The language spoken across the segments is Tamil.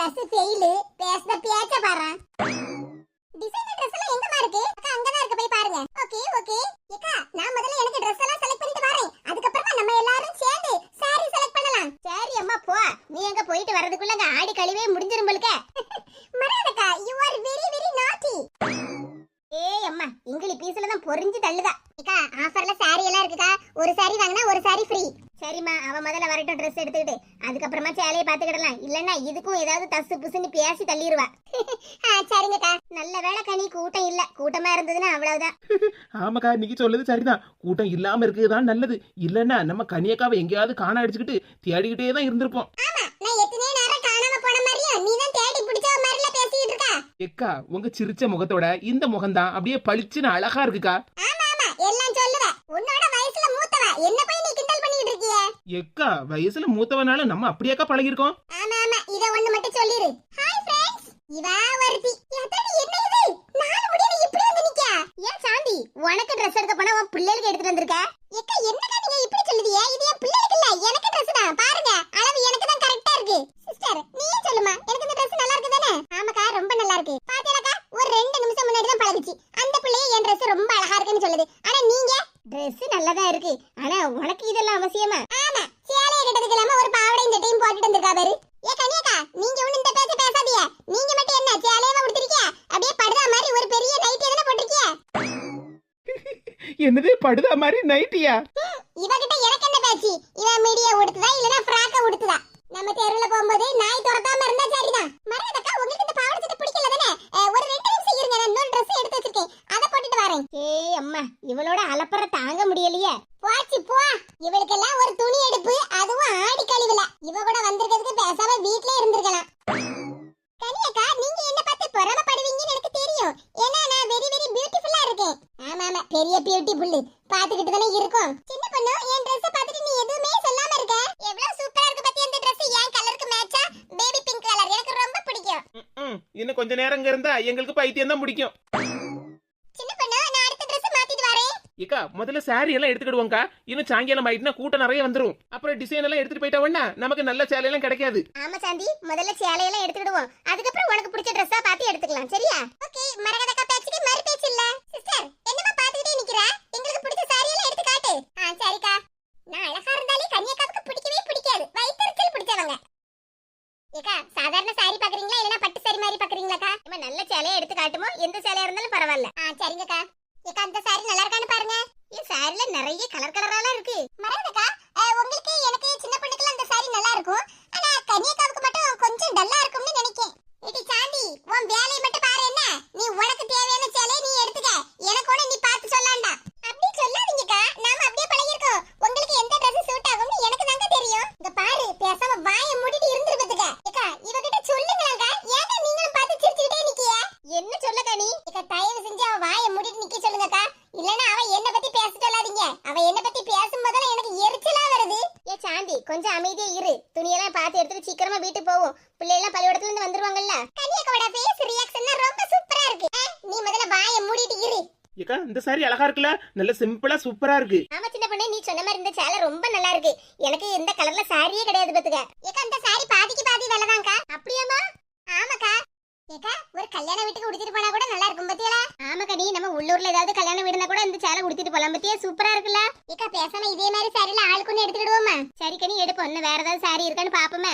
கிளாஸ் ஃபெயிலு பேசுற பேச்ச பாரு டிசைனர் Dress எல்லாம் எங்கமா இருக்கு அக்கா அங்கதான் இருக்கு போய் பாருங்க ஓகே ஓகே ஏக்கா நான் முதல்ல எனக்கு Dress எல்லாம் செலக்ட் பண்ணிட்டு வரேன் அதுக்கப்புறமா நம்ம எல்லாரும் சேர்ந்து saree செலக்ட் பண்ணலாம் சரி அம்மா போ நீ எங்க போயிட்டு வரதுக்குள்ள அங்க ஆடி கழிவே முடிஞ்சிரும் போலுக்க மரியாதைக்கா you are very very naughty ஏய் அம்மா இங்கிலி பீஸ்ல தான் பொரிஞ்சு ஏக்கா ஆஃபர்ல saree எல்லாம் இருக்குக்கா ஒரு saree வாங்கினா ஒரு saree ஃப்ரீ சரிம்மா அவ முதல்ல வரட்டும் ட்ரெஸ் எடுத்துக்கிட்டு. அதுக்கப்புறமா சேலையை பாத்துக்கிடலாம் இல்லன்னா இதுக்கும் ஏதாவது தசு புசுன்னு பேசி தள்ளிடுவா சரிங்கக்கா. நல்ல வேளை கனி கூட்டம் இல்ல. கூட்டமா இருந்ததுன்னா அவ்வளவுதான். ஆமாக்கா நீங்க சொல்லுது சரிதான். கூட்டம் இல்லாம இருக்குதான் நல்லது. இல்லன்னா நம்ம கனியக்காவை எங்கேயாவது காண அடிச்சுக்கிட்டு தேடிக்கிட்டே தான் இருந்திருப்போம். ஆமா நான் எத்தனை நேரம் காணாம போன மாதிரியும் நீ தான் தேடி பிடிச்ச மாதிரில பேசிட்டு இருக்கா? எக்கா உங்க சிரிச்ச முகத்தோட இந்த முகம்தான் அப்படியே பளிச்சுன்னு அழகா இருக்குக்கா ஆமா ஆமா எல்லாம் சொல்லுவ உன்னோட வயசுல மூத்தவ என்ன போய் நீ கிண்டல் பண்ணிட்டு இருக்கிய? எக்கா வயசுல மூத்தவனாலும் நம்ம அப்படியாக்கா பழகிருக்கோம் ஆமா ஆமா இத ஒண்ணு மட்டும் சொல்லிரு. ஹாய் ஃப்ரெண்ட்ஸ் இவா ஒருத்தி. எத்தனை என்ன இது? நாலு முடியல இப்படி வந்து நிக்க ஏன் சாந்தி உனக்கு Dress எடுக்க போனா உன் பிள்ளைகளுக்கு எடுத்துட்டு வந்திருக்க? எக்க என்னக்கா நீங்க இப்படி சொல்லுதியே இது என் பிள்ளைகளுக்கு இல்ல எனக்கு Dress தான் பாருங்க அளவு எனக்கு தான் கரெக்டா இருக்கு சிஸ்டர் நீயே சொல்லுமா எனக்கு இந்த Dress நல்லா இருக்கு தானே ஆமாக்கா ரொம்ப நல்லா இருக்கு பாத்தியாக்கா ஒரு ரெண்டு நிமிஷம் முன்னாடி தான் பழகுச்சு அந்த பிள்ளைய என் Dress ரொம்ப அழகா இருக்குன்னு சொல்லுது ஆனா நீங்க Dress நல்லதா இருக்கு ஆனா உனக்கு இதெல்லாம் அவசியமா ஆமா சேலைய கட்டதுக்கு இல்லாம ஒரு பாவாடையும் சட்டையும் போட்டுட்டு வந்திருக்கா பாரு ஏ கனியக்கா நீங்க ஒண்ணு இந்த பேச பேசாதீங்க நீங்க மட்டும் என்ன சேலையவா உடுத்திருக்கியா அப்படியே படுதா மாதிரி ஒரு பெரிய நைட் எதனா போட்டிருக்கியா என்னது படுதா மாதிரி நைட்டியா? இவகிட்ட எனக்கு என்ன பேச்சு? இவ மீடியா உடுத்துதா இல்லனா ஃப்ராக்க உடுத்துதா? நம்ம தெருவுல போகும்போது நாய் துரத்தாம இருந்தா சரிதான். மரகதக்கா உங்களுக்கு இந்த பாவாடை சட்டை பிடிக்கல தானே? ஒரு ரெண்டு நிமிஷம் இருங்க நான் இன்னொரு Dress எடுத்து வச்சிருக்கேன். அத போட்டுட்டு வரேன். ஏய் அம்மா இவளோட அலப்பற தாங்க முடியலையே. போச்சு போ. இவளுக்கெல்லாம் ஒரு துணி எடுப்பு அதுவும் ஆடி கழிவுல. இவ கூட வந்திருக்கிறதுக்கு பேசாம வீட்லயே இருந்திருக்கலாம். கனியக்கா நீங்க என்ன பார்த்து பொறாமப்படுவீங்கன்னு எனக்கு தெரியும். ஏன்னா நான் வெரி வெரி பியூட்டிஃபுல்லா இருக்கேன் ஆமா ஆமா பெரிய பியூட்டிஃபுல் பாத்துக்கிட்டு தானே இருக்கும். சின்ன பொண்ணு என் Dress பார்த்துட்டு நீ எதுவுமே சொல்லாம இருக்க? எவ்வளவு சூப்பரா இருக்கு பத்தி அந்த Dress? என் கலருக்கு மேட்சா பேபி பிங்க் கலர் எனக்கு ரொம்ப பிடிக்கும். இன்னும் கொஞ்ச நேரம் இங்க இருந்தா எங்களுக்கு பைத்தியம் தான் பிடிக்கும். ஏக்கா முதல்ல சாரி எல்லாம் எடுத்துக்கிடுவோம்க்கா இன்னும் சாயங்காலம் ஆயிட்டுனா கூட்டம் நிறைய வந்துரும். அப்புறம் டிசைன் எல்லாம் எடுத்துட்டு போயிட்டா நமக்கு நல்ல சேலை எல்லாம் கிடைக்காது. ஆமா சாந்தி முதல்ல சேலையெல்லாம் எடுத்துடுவோம் அதுக்கப்புறம் உனக்கு பிடிச்ச ட்ரெஸ்ஸா பார்த்து எடுத்துக்கலாம். சரியா? ஓகே மரகதக்கா பேச்சுக்கு மறு பேச்சு இல்ல. சிஸ்டர் என்னமா பாத்துக்கிட்டே நிக்கிற? எங்களுக்கு பிடிச்ச சாரி எல்லாம் எடுத்து காட்டு. ஆ சரிக்கா. நான் அழகா இருந்தாலே கன்னியாக்காவுக்கு பிடிக்கவே பிடிக்காது. வயிற்றுச்சல் பிடிச்சவங்க. ஏக்கா சாதாரண சாரி பாக்குறீங்களா இல்லனா பட்டு சாரி மாதிரி பாக்குறீங்களாக்கா நம்ம நல்ல சேலையை எடுத்து காட்டுமோ? எந்த சேலையா இருந்தாலும் பரவாயில்ல. ஆ சரிங்கக்கா ஏக்கா அந்த சாரி நல்லா இருக்கான்னு பாருங்க இந்த சாரில நிறைய கலர் கலராலாம் இருக்கு மரகதக்கா அஹ், உங்களுக்கு எனக்கு சின்ன பொண்ணுக்குலாம் அந்த சாரி நல்லா இருக்கும் ஆனா கன்னியாக்காவுக்கு மட்டும் கொஞ்சம் டல்லா இருக்கும்னு நினைக்கேன் ஏடி சாந்தி உன் வேலையை மட்டும் பாரு என்ன நீ உனக்கு தேவையான சேலையை நீ எடுத்துக்க எனக்கு ஒண்ணு நீ பார்த்து சொல்லாண்டா அப்படி சொல்லாதீங்கக்கா நாம அப்படியே பழகிருக்கோம் உங்களுக்கு எந்த Dress சூட் ஆகும்னு எனக்கு தாங்க தெரியும் இங்க பாரு பேசாம வாயை மூடிட்டு இருந்துருப்பதுக்க ஏக்கா இவகிட்ட சொல்லுங்களாங்க ஏங்க நீங்களும் பார்த்து சிரிச்சுக்கிட்டே நிக்கிய என்ன சொல்ல கனி ஏக்கா தயவு செஞ்சு அவ வாயை மூடிட்டு நிக்க சொல்லுங்கக்கா இல்லனா அவ என்ன பத்தி பேச சொல்லாதீங்க அவ என்ன பத்தி பேசும்போதெல்லாம் எனக்கு எரிச்சலா வருது ஏ சாந்தி கொஞ்சம் அமைதியா இரு. துணியெல்லாம் பார்த்து எடுத்துட்டு சீக்கிரமா வீட்டுக்கு போவோம். பிள்ளைலாம் பள்ளிக்கூடத்துல இருந்து வந்துருவாங்கல்ல கன்னியாக்கோட ஃபேஸ் ரியாக்ஷன் ரொம்ப சூப்பரா இருக்கு. நீ முதல்ல வாயை மூடிட்டு இரு. ஏக்கா இந்த saree அழகா இருக்குல்ல? நல்ல சிம்பிளா சூப்பரா இருக்கு. ஆமா சின்ன பொண்ணு நீ சொன்ன மாதிரி இந்த சேலை ரொம்ப நல்லா இருக்கு. எனக்கு இந்த கலர்ல சாரியே கிடையாது பாத்துக்க. ஏக்கா இந்த சாரி பாதிக்கு பாதி விலைதான்க்கா அப்படியாமா ஆமாக்கா. ஏக்கா கல்யாண வீட்டுக்கு உடுத்திட்டு போனா கூட நல்லா இருக்கும் பத்தியலா ஆமாக்கா நீ நம்ம உள்ளூர்ல ஏதாவது கல்யாண வீடுனா கூட இந்த சேலை உடுத்திட்டு போலாம் பத்தியா? சூப்பரா இருக்குல்ல? பேசாம இதே மாதிரி சாரில ஆளுக்கு ஒண்ணு எடுத்துக்கிடுவோமா? சரிக்கா நீ எடுப்போம். இன்னும் வேற ஏதாவது சாரி இருக்கான்னு பாப்போமே.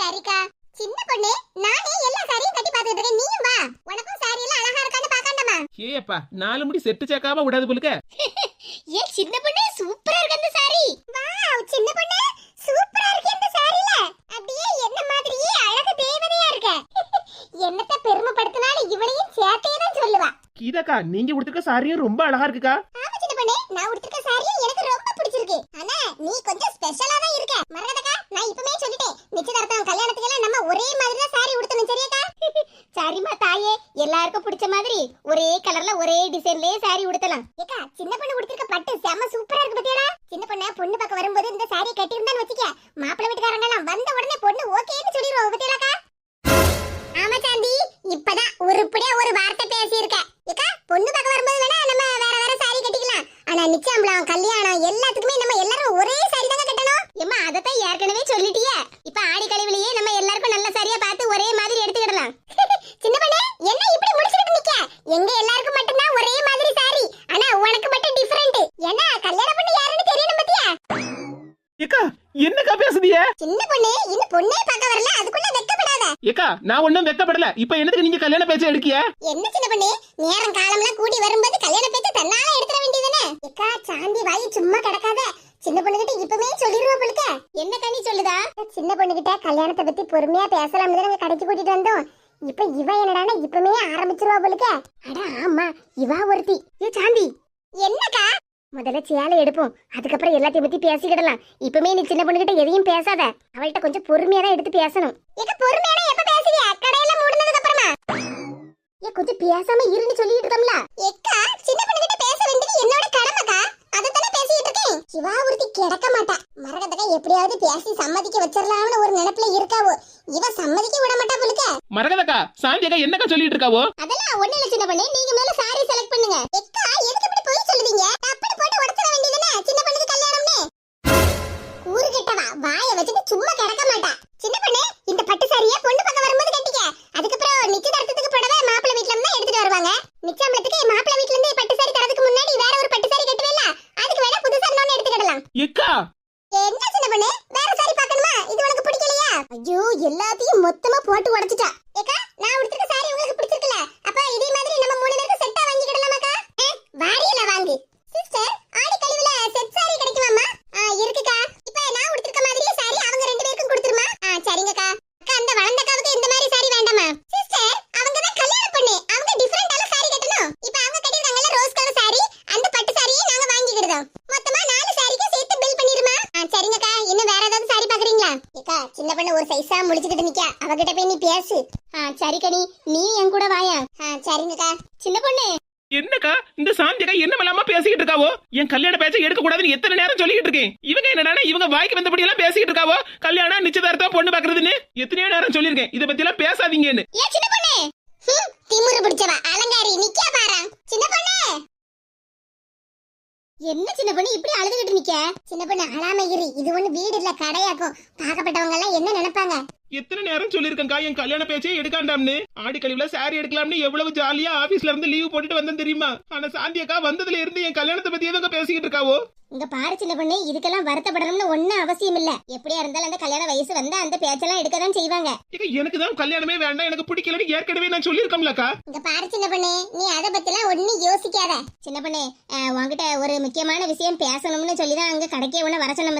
சரிக்கா. சின்ன பொண்ணு நானே எல்லா சாரியும் கட்டி பாத்துட்டு இருக்கேன். நீயும் வா. உனக்கும் சாரி எல்லாம் அழகா இருக்கான்னு பாக்காண்டமா ஏப்பா நாலு முடி செட்டு சேர்க்காம விடாது போலுக்க. ஏ சின்ன பொண்ணு சூப்பரா இருக்கு அந்த சாரி வாவ் சின்ன பொண்ணு சூப்பரா இருக்கு இந்த சாரில அப்படியே என்ன மாதிரியே அழகு தேவதையா இருக்க என்னத்த பெருமைப்படுத்தினாலும் இவளையும் சேர்த்தே தான் சொல்லுவா கீதாக்கா நீங்க கொடுத்துருக்க சாரியும் ரொம்ப அழகா இருக்குக்கா. ஆமா சின்ன பொண்ணு நான் உடுத்திருக்க சாரியும் எனக்கு ரொம்ப பிடிச்சிருக்கு. ஆனா நீ கொஞ்சம் ஸ்பெஷலா தான் இருக்க. மரகதக்கா நான் இப்பவே சொல்லிட்டேன். நிச்சயதார்த்தம் கல்யாணத்துக்கு எல்லாம் நம்ம ஒரே மாதிரி தான் சாரி உடுத்தணும் சரியாக்கா? சரிம்மா தாயே எல்லாருக்கும் பிடிச்ச மாதிரி ஒரே கலர்ல ஒரே டிசைன்லயே சாரி உடுத்தலாம். ஏக்கா சின்ன பொண்ணு உடுத்திருக்க பட்டு செம சூப்பரா இருக்கு பத்தியாடா? சின்ன பொண்ணு பொண்ணு பக்கம் வரும்போது இந்த சாரி கட்டியிருந்தான்னு வச்சுக்க மாப்பிள்ளை வீட்டுக்காரங்க எல்லாம் வந்த உடனே பொண்ணு ஓகேன்னு சொல்லிடுவோம் பத்தியாடாக்கா ஆமா சாந்தி இப்பதான் உருப்படியா ஒரு வார்த்தை பேசியிருக்க ஏக்கா பொண்ணு பார்க்க வரும்போது வேணா நம்ம வேற வேற சாரி கட்டிக்கலாம் ஆனா நிச்சயம்லாம் கல்யாணம் எல்லாத்துக்குமே நம்ம எல்லாரும் ஒரே சாரி தாங்க கட்டணும் ஏம்மா அதத்தான் ஏற்கனவே சொல்லிட்டியே இப்ப ஆடி கழிவுலயே நம்ம எல்லாருக்கும் நல்ல சரியா பார்த்து ஒரே மாதிரி எடுத்துக்கிடலாம் சின்ன பண்ணே என்ன இப்படி முடிச்சிட்டு நிக்க எங்க எல்லாருக்கும் மட்டும்தான் ஒரே மாதிரி சாரி ஆனா உனக்கு மட்டும் டிஃபரெண்ட் என்ன கல்யாணம் பண்ணி யாருன்னு தெரியணும் பத்தியா ஏக்கா என்னக்கா பேசுதிய சின்ன பொண்ணு இன்னும் பொண்ணே பார்க்க வரல அதுக்குள்ள வெக்கப்படாத. ஏக்கா நான் ஒண்ணும் வெக்கப்படல. இப்ப என்னத்துக்கு நீங்க கல்யாண பேச்ச எடுக்கிய என்ன சின்ன பண்ணு நேரம் காலம்லாம் கூடி வரும்போது கல்யாண பேச்சு தன்னால எடுத்துற வேண்டியதுதானே? ஏக்கா சாந்தி வாய் சும்மா கிடக்காத. சின்ன பொண்ணுகிட்ட இப்பவே சொல்லிருவா போலுக்க. என்ன கனி சொல்லுதா? சின்ன பொண்ணுகிட்ட கல்யாணத்தை பத்தி பொறுமையா பேசலாம்னு நாங்க கடைக்கு கூட்டிட்டு வந்தோம். இப்ப இவ என்னடானா இப்பவே ஆரம்பிச்சிருவா போலுக்க. அட ஆமா இவா ஒருத்தி. ஏ சாந்தி. என்னக்கா? முதல்ல சேலை எடுப்போம். அதுக்கப்புறம் எல்லாத்தையும் பத்தி பேசிக்கிடலாம். இப்பமே நீ சின்ன பொண்ணுகிட்ட எதையும் பேசாத. அவள்கிட்ட கொஞ்சம் பொறுமையா தான் எடுத்து பேசணும். ஏக்க பொறுமையான எப்ப பேசுறியா கடையெல்லாம் மூடுனதுக்கு அப்புறமா ஏ கொஞ்சம் பேசாம இருன்னு சொல்லிட்டு இருக்கோம்ல. எக்கா சின்ன பொண்ணுகிட்ட பேச வேண்டியது என்னோட கடமைக்கா? அதத்தானே பேசிட்டு இருக்கேன். சிவா ஒருத்தி கிடக்க மாட்டா. மரகதக்கா எப்படியாவது பேசி சம்மதிக்க வச்சிடலாம்னு ஒரு நினைப்புல இருக்காவோ. இவ சம்மதிக்க விட மாட்டா போலுக்க மரகதக்கா சாந்தியக்கா என்னக்கா சொல்லிட்டு இருக்காவோ? அதெல்லாம் ஒண்ணு இல்ல சின்ன பொண்ணு. நீங்க முதல்ல சாரி செலக்ட் பண்ணுங்க. எக்கா எதுக்கு இப்படி போய் சொல்லுவீங்க அப்படி போட்டு உடச்சிட வேண்டியதுனே சின்ன பொண்ணுக்கு கல்யாணம்னு? கூறு கெட்டவா வாய வச்சுட்டு சும்மா கிடக்க மாட்டா. சின்ன பொண்ணு இந்த பட்டு சாரியை பொண்ணு பக்கம் வரும்போது கட்டிக்க அதுக்கப்புறம் நிச்சயதார்த்தத்துக்கு புடவை மாப்பிள்ளை வீட்ல இருந்து தான் எடுத்துட்டு வருவாங்க நிச்சயமத்துக்கு மாப்பிள்ளை வீட்ல இருந்து பட்டு சாரி தரதுக்கு முன்னாடி வேற ஒரு பட்டு சாரி கட்டுவேல அதுக்கு வேணா புதுசா இன்னொன்னு எடுத்துக்கிடலாம் ஏக்கா என்ன சின்ன பொண்ணு வேற சாரி பார்க்கணுமா இது உனக்கு பிடிக்கலையா ஐயோ எல்லாத்தையும் மொத்தமா போட்டு உடைச்சிட்டா ஏக்கா நான் உடுத்திருக்க சாரி உங்களுக்கு பிடிச்சிருக்கல அப்ப இதே மாதிரி நம்ம மூணு பேருக்கு செட்டா வாங்கிக்கிடலாமாக்கா வாரியல வாங்கு சிஸ்டர் ஆடி கழிவுல செட் சாரி கிடைக்குமாமா ஆ இருக்குக்கா இப்ப நான் உடுத்திருக்க மாதிரியே சாரி அவங்க ரெண்டு பேருக்கும் கொடுத்துருமா ஆ சரிங்கக்கா அக்கா அந்த வளர்ந்தக்காவுக்கு இந்த மாதிரி சாரி வேண்டாமா சிஸ்டர் அவங்க தான் கல்யாணம் பண்ணு அவங்க டிஃபரெண்டான சாரி கட்டணும் இப்ப அவங்க கட்டிருக்காங்கல்ல ரோஸ் கலர் சாரி அந்த பட்டு சாரியை நாங்க வாங்கிக்கிடுதோம் மொத்தமா நாலு சாரிக்கு சேர்த்து பில் பண்ணிருமா ஆ சரிங்கக்கா இன்னும் வேற ஏதாவது சாரி பாக்குறீங்களா ஏக்கா சின்ன பொண்ணு ஒரு சைஸா முடிச்சுக்கிட்டு நிக்க அவகிட்ட போய் நீ பேசு ஆ சரி கனி நீ என் கூட வாயா? ஆ சரிங்கக்கா. சின்ன பொண்ணு. என்னக்கா இந்த சாந்தியக்கா என்ன இல்லாம பேசிக்கிட்டு இருக்காவோ? என் கல்யாண பேச்ச எடுக்க கூடாதுன்னு எத்தனை நேரம் சொல்லிக்கிட்டு இருக்கேன். இவங்க என்னடானா இவங்க வாய்க்கு வந்தபடி எல்லாம் பேசிக்கிட்டு இருக்காவோ? கல்யாணம் நிச்சயதார்த்தம் பொண்ணு பாக்குறதுன்னு எத்தனையோ நேரம் சொல்லியிருக்கேன். இத பத்தி எல்லாம் பேசாதீங்கன்னு. ஏ சின்ன பொண்ணு. திமிரு பிடிச்சவ அலங்காரி நிக்கா பாரா. சின்ன பொண்ணு. என்ன சின்ன பொண்ணு இப்படி அழுதுகிட்டு நிக்க? சின்ன பொண்ணு அழாம இரு இது ஒண்ணு வீடு இல்ல கடையாக்கும். பார்க்கப்பட்டவங்க எல்லாம் என்ன நினைப்பாங்க? எத்தனை நேரம் சொல்லியிருக்கேன்க்கா? என் கல்யாண பேச்சே எடுக்காண்டாம்னு. ஆடி கழிவுல சாரி எடுக்கலாம்னு எவ்வளவு ஜாலியா ஆபீஸ்ல இருந்து லீவ் போட்டுட்டு வந்தேன் தெரியுமா? ஆனா சாந்தியக்கா வந்ததுல இருந்து என் கல்யாணத்தை பத்தி எதுவும் பேசிக்கிட்டு இருக்காவோ? இங்க பாரு சின்ன பொண்ணு இதுக்கெல்லாம் வருத்தப்படணும்னு ஒண்ணும் அவசியம் இல்ல. எப்படியா இருந்தாலும் அந்த கல்யாண வயசு வந்தா அந்த பேச்செல்லாம் எடுக்கதான் செய்வாங்க. ஏக்கா, எனக்கு தான் கல்யாணமே வேண்டாம். எனக்கு பிடிக்கலன்னு ஏற்கனவே நான் சொல்லியிருக்கோம்லக்கா இங்க பாரு சின்ன பொண்ணு நீ அத பத்திலாம் ஒண்ணும் யோசிக்காத. சின்ன பொண்ணு உன்கிட்ட ஒரு முக்கியமான விஷயம் பேசணும்னு சொல்லிதான் அங்க கடைக்கே உன வர சொன்ன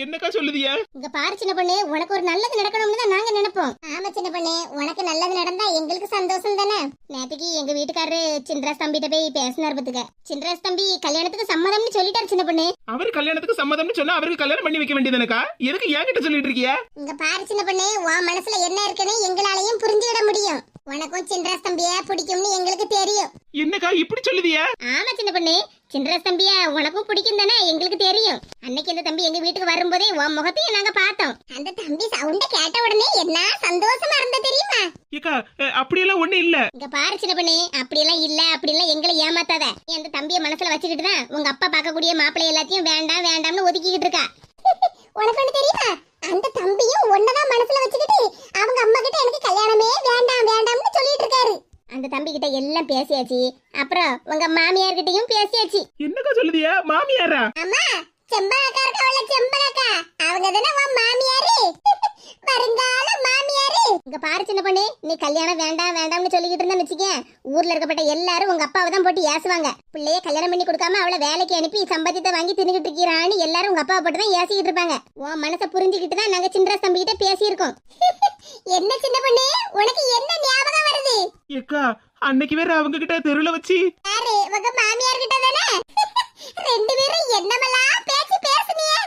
என்னக்கா சொல்லுதியா? இங்க பாரு சின்ன பொண்ணு உனக்கு ஒரு நல்லது நடக்கணும்னு தான் நாங்க நினைப்போம். ஆமா சின்ன பொண்ணு உனக்கு நல்லது நடந்தா எங்களுக்கு சந்தோஷம் தானே? நேத்துக்கு எங்க வீட்டுக்காரரு சின்ராஸ் தம்பிட்ட போய் பேசினார் பாத்துக்க. சின்ராஸ் தம்பி கல்யாணத்துக்கு சம்மதம்னு சொல்லிட்டாரு சின்ன பொண்ணு. அவர் கல்யாணத்துக்கு சம்மதம்னு சொன்னா அவருக்கு கல்யாணம் பண்ணி வைக்க வேண்டியதுனக்கா எதுக்கு என்கிட்ட சொல்லிட்டு இருக்கிய? இங்க பாரு சின்ன பொண்ணு உன் மனசுல என்ன இருக்குன்னு எங்களாலையும் புரிஞ்சுக்கிட முடியும். உனக்கும் சின்ராஸ் தம்பிய பிடிக்கும்னு எங்களுக்கு தெரியும். என்னக்கா இப்படி சொல்லுதியா? ஆமா சின்ன பொண்ணு. சின்ராஸ் தம்பிய உனக்கும் பிடிக்கும் தானே? எங்களுக்கு தெரியும். அன்னைக்கு இந்த தம்பி எங்க வீட்டுக்கு வரும்போதே உன் முகத்தையும் நாங்க பார்த்தோம். அந்த தம்பி சவுண்ட கேட்ட உடனே என்ன சந்தோஷமா இருந்த தெரியுமா? ஏக்கா அப்படியெல்லாம் ஒண்ணு இல்ல. இங்க பாரு சின்ன பொண்ணு அப்படியெல்லாம் இல்ல அப்படியெல்லாம் எங்களை ஏமாத்தாத. நீ அந்த தம்பிய மனசுல வச்சுக்கிட்டு தான் உங்க அப்பா பார்க்கக்கூடிய மாப்பிள்ளை எல்லாத்தையும் வேண்டாம் வேண்டாம்னு ஒதுக்கிக்கிட்டு இருக்கா. உனக்கு ஒண்ணு தெரியுமா? அந்த தம்பியும் ஒன்னதான் மனசுல வச்சுக்கிட்டு அவங்க அம்மா கிட்ட எனக்கு கல்யாணமே வேண்டாம் வேண்டாம்னு சொல்லிட்டு இருக்காரு. அந்த தம்பி கிட்ட எல்லாம் பேசியாச்சு. அப்புறம் உங்க மாமியார் கிட்டயும் பேசியாச்சு. என்னக்கா சொல்லுதியா? மாமியாரா? அம்மா செம்பகக்கா இருக்கவள செம்பகக்கா அவங்க தானே உன் மாமியாரு? வருங்கால மாமியாரு. இங்க பாரு சின்ன பொண்ணு நீ கல்யாணம் வேண்டாம் வேண்டாம்னு சொல்லிக்கிட்டு இருந்தா வச்சுக்க ஊர்ல இருக்கப்பட்ட எல்லாரும் உங்க அப்பாவை தான் போட்டு ஏசுவாங்க. பிள்ளைய கல்யாணம் பண்ணி கொடுக்காம அவளை வேலைக்கு அனுப்பி சம்பாத்தியத்தை வாங்கி தின்னுகிட்டு இருக்கிறான்னு எல்லாரும் உங்க அப்பாவை போட்டு தான் ஏசிக்கிட்டு இருப்பாங்க. உன் மனசை புரிஞ்சுக்கிட்டு தான் நாங்க சின்ன தம்பி கிட்ட பேசியிருக்கோம். என்ன சின்ன பொண்ணு உனக்கு என்ன ஞாபகம் ஏக்கா அன்னைக்கு வேற அவங்க கிட்ட தெருவுல வச்சு. யாரு? உங்க மாமியார் கிட்ட தானே? ரெண்டு பேரும் என்னமெல்லாம் பேச்சு பேசுனியே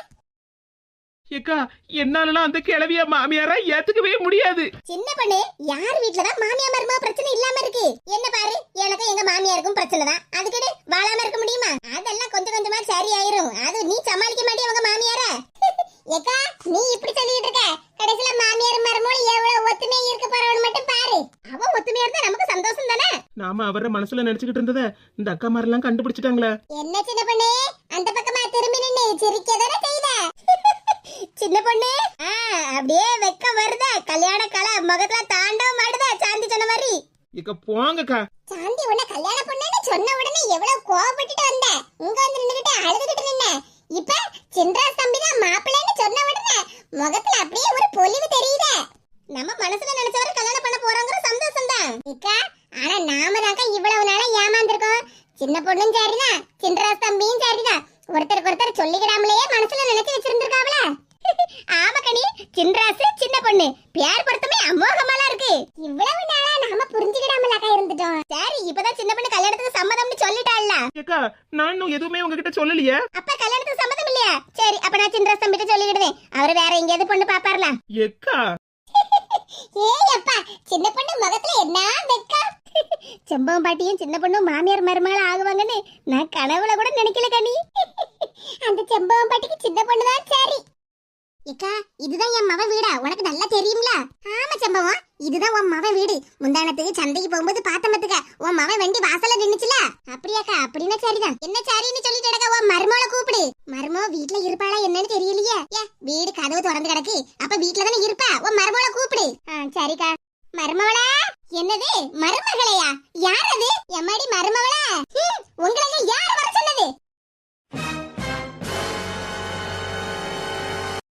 ஏக்கா என்னாலலாம் அந்த கிளவிய மாமியாரா ஏத்துக்கவே முடியாது. சின்ன பொண்ணு யார் வீட்ல தான் மாமியார் மருமக பிரச்சனை இல்லாம இருக்கு? என்ன பாரு எனக்கும் எங்க மாமியாருக்கும் பிரச்சனை தான். அதுக்கிட்டு வாழாம இருக்க முடியுமா? அதெல்லாம் கொஞ்சம் கொஞ்சமா சரி ஆயிரும் அது நீ சமாளிக்க மாட்டிய உங்க மாமியார? ஏக்கா நீ இப்படி சொல்லிட்டு நாம அவர மனசுல நினைச்சுக்கிட்டு இருந்தத இந்த அக்கா மாதிரிலாம் கண்டுபிடிச்சிட்டாங்களே. என்ன சின்ன பொண்ணு? அந்த பக்கமா திரும்பி நின்னு சிரிக்க தானே செய்த? சின்ன பொண்ணு அப்படியே வெக்க வருதா? கல்யாண கால முகத்துல தாண்டவம் ஆடுதா சாந்தி சொன்ன மாதிரி. இக்க போங்கக்கா. சாந்தி உன்ன கல்யாண பொண்ணுன்னு சொன்ன உடனே எவ்வளவு கோவப்பட்டுட்டு வந்த? இங்க வந்து நின்னுகிட்டு அழுதுகிட்டு நின்ன. இப்ப சின்ராஸ் தம்பி தான் மாப்பிள்ளைன்னு சொன்ன உடனே முகத்துல அப்படியே ஒரு பொலிவு தெரியுதே. நம்ம மனசுல நினைச்சவரை கல்யாணம் பண்ண போறோங்கிற சந்தோஷம் தான் இக்கா ஆனா நாம தாக்கா இவ்வளவு நாளா ஏமாந்திருக்கோம். சின்ன பொண்ணும் சரிதான் சின்ராஸ் தம்பியும் சரிதான். ஒருத்தருக்கு ஒருத்தர் சொல்லிக்கிடாமலேயே மனசுல நினைச்சு வச்சிருந்திருக்காவல ஆமா கனி சின்ராசு சின்ன பொண்ணு. பேர் பொருத்தமே அமோகமாலாம் இருக்கு. இவ்வளவு நாளா நாம புரிஞ்சுக்கிடாமலாக்கா இருந்துட்டோம். சரி இப்பதான் சின்ன பொண்ணு கல்யாணத்துக்கு சம்மதம்னு சொல்லிட்டாள்ல. ஏக்கா நான் இன்னும் எதுவுமே உங்ககிட்ட சொல்லலையே? அப்ப கல்யாணத்துக்கு சம்மதம் இல்லையா? சரி அப்ப நான் சின்ராஸ் தம்பிட்ட சொல்லிக்கிடுவேன். அவரு வேற எங்கேயாவது பொண்ணு பாப்பார்ல. எக்கா ஏய் அப்பா சின்ன பொண்ணு முகத்துல என்ன வெக்கம் செம்பவம் பாட்டியும் சின்ன பொண்ணும் மாமியார் மருமகள் ஆகுவாங்கன்னு நான் கனவுல கூட நினைக்கல கனி. அந்த செம்பவம் பாட்டிக்கு சின்ன பொண்ணு தான் சரி. இக்கா இதுதான் என் மவ வீடா? உனக்கு நல்லா தெரியும்ல? ஆமா செம்பவம். இதுதான் உன் மவ வீடு. முந்தானத்துக்கு சந்தைக்கு போகும்போது பார்த்தமத்துக்க உன் மவன் வண்டி வாச